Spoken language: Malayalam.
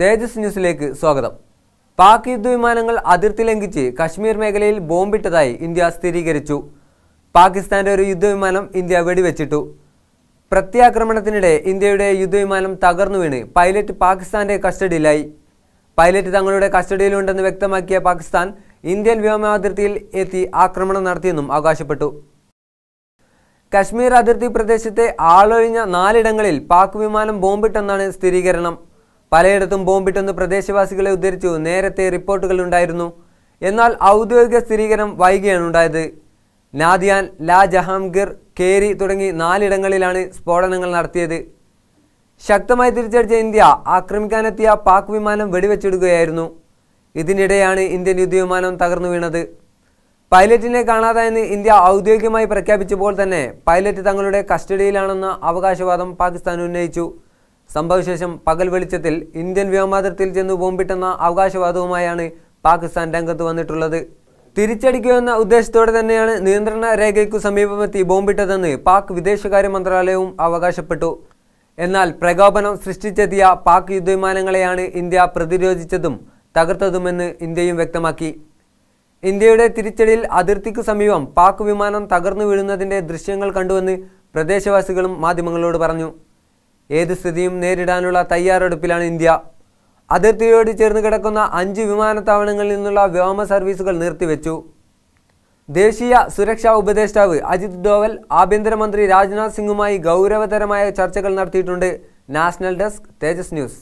തേജസ് ന്യൂസിലേക്ക് സ്വാഗതം. പാക് യുദ്ധവിമാനങ്ങൾ അതിർത്തി ലംഘിച്ച് കശ്മീർ മേഖലയിൽ ബോംബിട്ടതായി ഇന്ത്യ സ്ഥിരീകരിച്ചു. പാകിസ്ഥാന്റെ ഒരു യുദ്ധവിമാനം ഇന്ത്യ വെടിവെച്ചിട്ടു. പ്രത്യാക്രമണത്തിനിടെ ഇന്ത്യയുടെ യുദ്ധവിമാനം തകർന്നു വീണ് പൈലറ്റ് പാകിസ്ഥാന്റെ കസ്റ്റഡിയിലായി. പൈലറ്റ് തങ്ങളുടെ കസ്റ്റഡിയിലുണ്ടെന്ന് വ്യക്തമാക്കിയ പാകിസ്ഥാൻ ഇന്ത്യൻ വ്യോമാതിർത്തിയിൽ എത്തി ആക്രമണം നടത്തിയെന്നും അവകാശപ്പെട്ടു. കശ്മീർ അതിർത്തി പ്രദേശത്തെ ആളൊഴിഞ്ഞ നാലിടങ്ങളിൽ പാക് വിമാനം ബോംബിട്ടെന്നാണ് സ്ഥിരീകരണം. പലയിടത്തും ബോംബിട്ടെന്ന് പ്രദേശവാസികളെ ഉദ്ധരിച്ചു നേരത്തെ റിപ്പോർട്ടുകൾ ഉണ്ടായിരുന്നു എന്നാൽ ഔദ്യോഗിക സ്ഥിരീകരണം വൈകിയാണ് ഉണ്ടായത് നാദിയാൻ ലാ ജഹാംഗീർ കേരി തുടങ്ങി നാലിടങ്ങളിലാണ് സ്ഫോടനങ്ങൾ നടത്തിയത്. ശക്തമായി തിരിച്ചടിച്ച ഇന്ത്യ ആക്രമിക്കാനെത്തിയ പാക് വിമാനം വെടിവെച്ചിടുകയായിരുന്നു. ഇതിനിടെയാണ് ഇന്ത്യൻ യുദ്ധവിമാനം തകർന്നു വീണത്. പൈലറ്റിനെ കാണാതായെന്ന് ഇന്ത്യ ഔദ്യോഗികമായി പ്രഖ്യാപിച്ചപ്പോൾ തന്നെ പൈലറ്റ് തങ്ങളുടെ കസ്റ്റഡിയിലാണെന്ന അവകാശവാദം പാകിസ്ഥാൻ ഉന്നയിച്ചു. സംഭവശേഷം പകൽ വെളിച്ചത്തിൽ ഇന്ത്യൻ വ്യോമാതിർത്തിയിൽ ചെന്ന് ബോംബിട്ടെന്ന അവകാശവാദവുമായാണ് പാകിസ്ഥാൻ രംഗത്ത് വന്നിട്ടുള്ളത്. തിരിച്ചടിക്കുമെന്ന ഉദ്ദേശത്തോടെ തന്നെയാണ് നിയന്ത്രണ രേഖയ്ക്കു സമീപമെത്തി ബോംബിട്ടതെന്ന് പാക് വിദേശകാര്യ മന്ത്രാലയവും അവകാശപ്പെട്ടു. എന്നാൽ പ്രകോപനം സൃഷ്ടിച്ചെത്തിയ പാക് യുദ്ധവിമാനങ്ങളെയാണ് ഇന്ത്യ പ്രതിരോധിച്ചതും തകർത്തതുമെന്ന് ഇന്ത്യയും വ്യക്തമാക്കി. ഇന്ത്യയുടെ തിരിച്ചടിയിൽ അതിർത്തിക്കു സമീപം പാക് വിമാനം തകർന്നു വീഴുന്നതിന്റെ ദൃശ്യങ്ങൾ കണ്ടുവെന്ന് പ്രദേശവാസികളും മാധ്യമങ്ങളോട് പറഞ്ഞു. ഏത് സ്ഥിതിയും നേരിടാനുള്ള തയ്യാറെടുപ്പിലാണ് ഇന്ത്യ. അതിർത്തിയോട് ചേർന്ന് കിടക്കുന്ന അഞ്ച് വിമാനത്താവളങ്ങളിൽ നിന്നുള്ള വ്യോമ സർവീസുകൾ നിർത്തിവെച്ചു. ദേശീയ സുരക്ഷാ ഉപദേഷ്ടാവ് അജിത് ഡോവൽ ആഭ്യന്തരമന്ത്രി രാജ്നാഥ് സിംഗുമായി ഗൗരവതരമായ ചർച്ചകൾ നടത്തിയിട്ടുണ്ട്. National desk Tejas news.